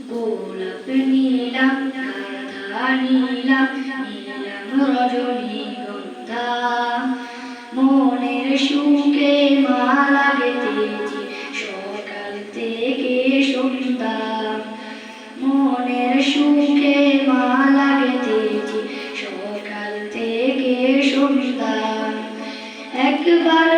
গোলাপ নীলাম গাধা মনের সকাল থেকে একবার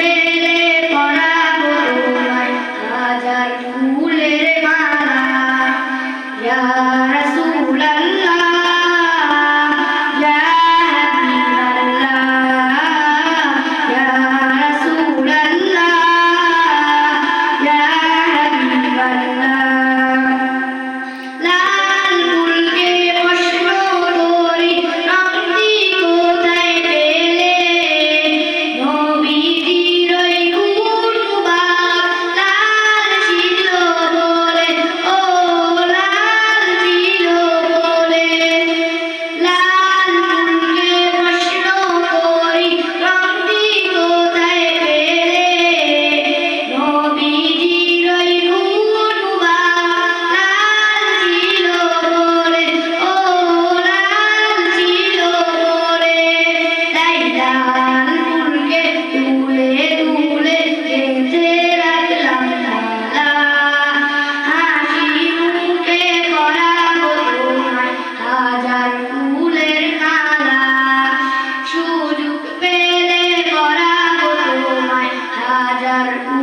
করবে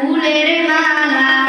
ফুলের মালা।